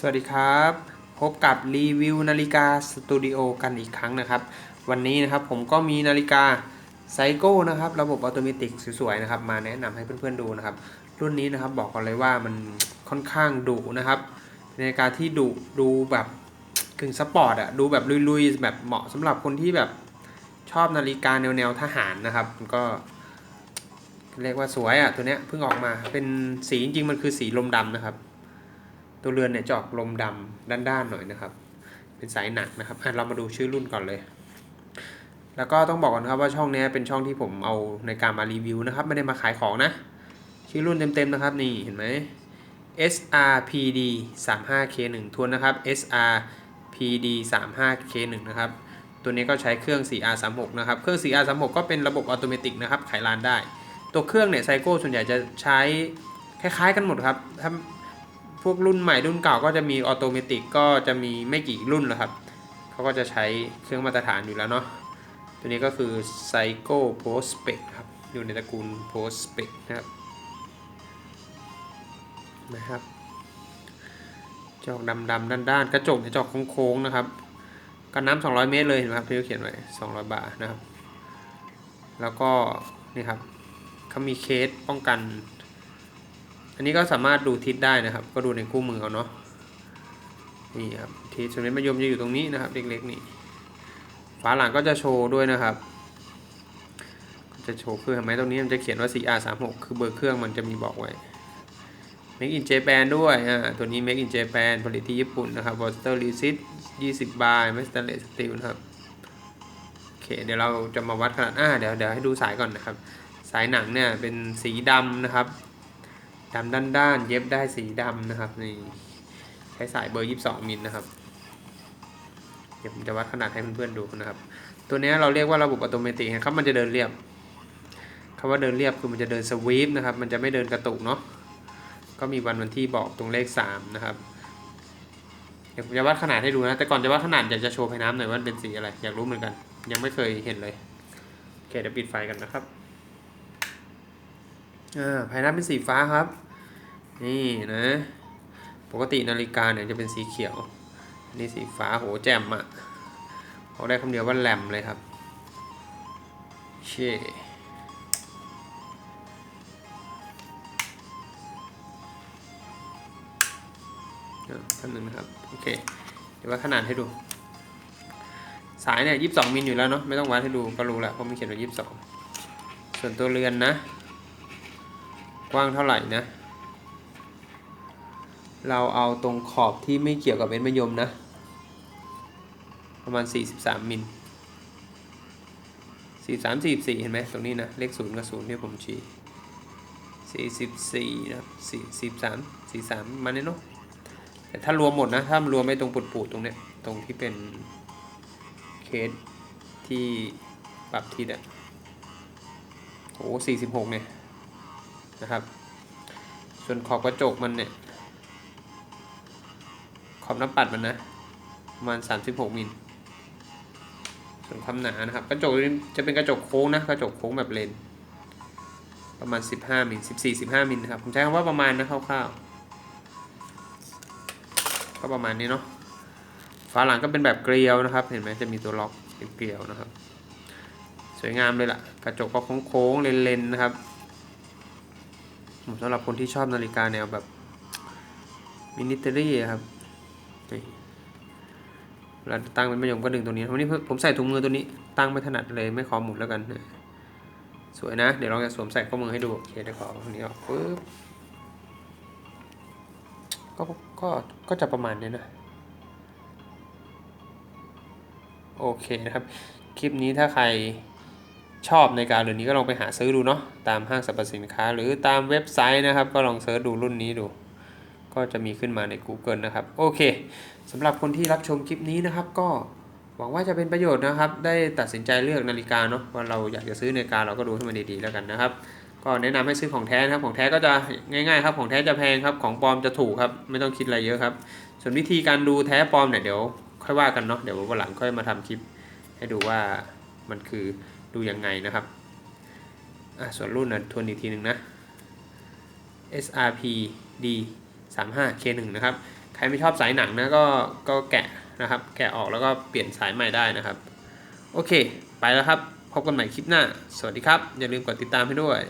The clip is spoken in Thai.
สวัสดีครับ พบกับรีวิวนาฬิกาสตูดิโอกันอีกครั้งนะครับ วันนี้นะครับผมก็มีนาฬิกาไซโก้นะครับ ระบบอัตโนมัติสวยๆนะครับ มาแนะนำให้เพื่อนๆดูนะครับ รุ่นนี้นะครับบอกกันเลยว่ามันค่อนข้างดุนะครับนาฬิกาที่ดุดูแบบกึ่งสปอร์ตอะดูแบบลุยๆแบบเหมาะสำหรับคนที่แบบชอบนาฬิกาแนวๆทหารนะครับก็เรียกว่าสวยอะตัวเนี้ยเพิ่งออกมาเป็นสีจริงๆมันคือสีลมดำนะครับ ตัวเรือนเนี่ยจะออกลมดำด้านๆหน่อยนะครับ เป็นสายหนักนะครับอะเรามาดูชื่อรุ่นก่อนเลย แล้วก็ต้องบอกก่อนครับว่าช่องนี้เป็นช่องที่ผมเอาในการมารีวิวนะครับ ไม่ได้มาขายของนะ ชื่อรุ่นเต็มๆนะครับนี่เห็นไหม SRPD 35K1 ทวนนะครับ SRPD 35K1 นะครับ ตัวนี้ก็ใช้เครื่อง 4R36 นะครับ เครื่อง 4R36 ก็เป็นระบบออโตเมตินะครับ ไขลานได้ ตัวเครื่องเนี่ยไซโก้ส่วนใหญ่จะใช้คล้ายๆกันหมดครับถ้า พวกรุ่นใหม่รุ่นเก่าก็จะมีออโตเมติกก็จะมีไม่กี่รุ่นแล้วครับเขาก็จะใช้เครื่องมาตรฐานอยู่แล้วเนาะตัวนี้ก็คือ Psycho p o s p e c ครับ อยู่ในตระกูล p o s p e c นะครับนะครับ จอกดำๆด้านๆ กระจกเนี่ยจอกโค้งๆนะครับ กันน้ำ200 เมตรเลยเห็นไหมครับที่เขียนไว้ 200 บาทนะครับ แล้วก็นี่ครับเขามีเคสป้องกัน อันนี้ก็สามารถดูทิศได้นะครับ ก็ดูในคู่มือเอาเนาะนี่ครับทิศสมเด็จมะยมจะอยู่ตรงนี้นะครับ เล็กๆนี่ฝาหลังก็จะโชว์ด้วยนะครับ จะโชว์เครื่องเห็นไหมตรงนี้มันจะเขียนว่า CR36 คือเบอร์เครื่องมันจะมีบอกไว้ Make in Japan ด้วยอ่าตัวนี้ Make in Japan ผลิตที่ญี่ปุ่นนะครับ Water Resist 20 บาทไม่ Stainless Steel นะครับโอเคเดี๋ยวเราจะมาวัดขนาดอ่าเดี๋ยวเดี๋ยวให้ดูสายก่อนนะครับ สายหนังเนี่ยเป็นสีดำนะครับ ดำด้านด้านๆเย็บได้สีดำนะครับนี่ใช้สายเบอร์ 22 มิลนะครับ เดี๋ยวผมจะวัดขนาดให้เพื่อนๆดูนะครับ ตัวนี้เราเรียกว่าระบบอัตโนมัติครับมันจะเดินเรียบคำว่าเดินเรียบคือมันจะเดินสวีปนะครับ มันจะไม่เดินกระตุกเนาะก็มีวันวันที่บอกตรงเลข 3 นะครับเดี๋ยวผมจะวัดขนาดให้ดูนะ แต่ก่อนจะวัดขนาดอยากจะโชว์ภาน้ำหน่อยว่าเป็นสีอะไร อยากรู้เหมือนกัน ยังไม่เคยเห็นเลยโอเคเดี๋ยวปิดไฟกันนะครับ อ่าภายในเป็นสีฟ้าครับ นี่นะ ปกตินาฬิกาเนี่ยจะเป็นสีเขียว นี่สีฟ้าโหแจ่มอะ่ะเขาได้คำเดียวว่าแหลมเลยครับ เช่เดี๋ยวแป๊บนึงนะครับ โอเค เดี๋ยววัดขนาดให้ดู สายเนี่ยยี่สิบสองมิลอยู่แล้วเนาะ ไม่ต้องวัดให้ดูก็รู้แล้วเพราะมันเขียนว่ายี่สิบสอง ส่วนตัวเรือนนะ กว้างเท่าไหร่นะ เราเอาตรงขอบที่ไม่เกี่ยวกับเม็ดมะยมนะ ประมาณ 43 มิล43 44 เห็นไหมตรงนี้นะ เลขศูนย์กับศูนย์ที่ผมชี้44นะครับ4 43 43มาเนี่ยเนาะแต่ถ้ารวมหมดนะ ถ้ารวมไม่ตรงปุดๆตรงเนี้ยตรงที่เป็นเคสที่ปรับทิศอะโอ้46เนี่ย นะครับ ส่วนขอบกระจกมันเนี่ย ขอบน้าปัดมันนะประมาณ36มิลส่วนความหนานะครับ กระจกนี้จะเป็นกระจกโค้งนะกระจกโค้งแบบเลนประมาณ 15มิล14 15มิลนะครับผมใช้คำว่าประมาณนะคร่าวๆก็ประมาณนี้เนาะฝาหลังก็เป็นแบบเกลียวนะครับ เห็นไหมจะมีตัวล็อกเป็นเกลียวนะครับ สวยงามเลยล่ะ กระจกก็โค้งๆเลนๆนะครับ สำหรับคนที่ชอบนาฬิกาแนวแบบมินิเตอรี่ครับเวลาตั้งเป็นมะยมก็ดึงตัวนี้วันนี้ผมใส่ถุงมือตัวนี้ตั้งไม่ถนัดเลยไม่ขอหมุนแล้วกัน สวยนะ เดี๋ยวเราจะสวมใส่ข้อมือให้ดูโอเคเดี๋ยวขออันนี้ออกปึ๊บก็ก็ก็จะประมาณนี้นะโอเคนะครับ คลิปนี้ถ้าใคร ชอบในการเรือนนี้ก็ลองไปหาซื้อดูเนาะตามห้างสรรพสินค้า หรือตามเว็บไซต์นะครับ ก็ลองเซิร์ชดูรุ่นนี้ดู ก็จะมีขึ้นมาใน Google นะครับ โอเคสำหรับคนที่รับชมคลิปนี้นะครับ ก็หวังว่าจะเป็นประโยชน์นะครับ ได้ตัดสินใจเลือกนาฬิกาเนาะว่าเราอยากจะซื้อนาฬิกาเราก็ดูให้มันดีๆแล้วกันนะครับ ก็แนะนำให้ซื้อของแท้นะครับ ของแท้ก็จะง่ายๆครับของแท้จะแพงครับของปลอมจะถูกครับ ไม่ต้องคิดอะไรเยอะครับ ส่วนวิธีการดูแท้ปลอมเนี่ยเดี๋ยว ค่อยว่ากันเนาะเดี๋ยววันหลังค่อยมาทำคลิป ให้ดูว่ามันคือ ดูยังไงนะครับอะส่วนรุ่นนะทวนอีกทีหนึ่งนะ SRP D 3 5 K 1นะครับ ใครไม่ชอบสายหนังนะก็ก็แกะนะครับ แกะออกแล้วก็เปลี่ยนสายใหม่ได้นะครับ โอเค ไปแล้วครับ พบกันใหม่คลิปหน้า สวัสดีครับ อย่าลืมกดติดตามให้ด้วย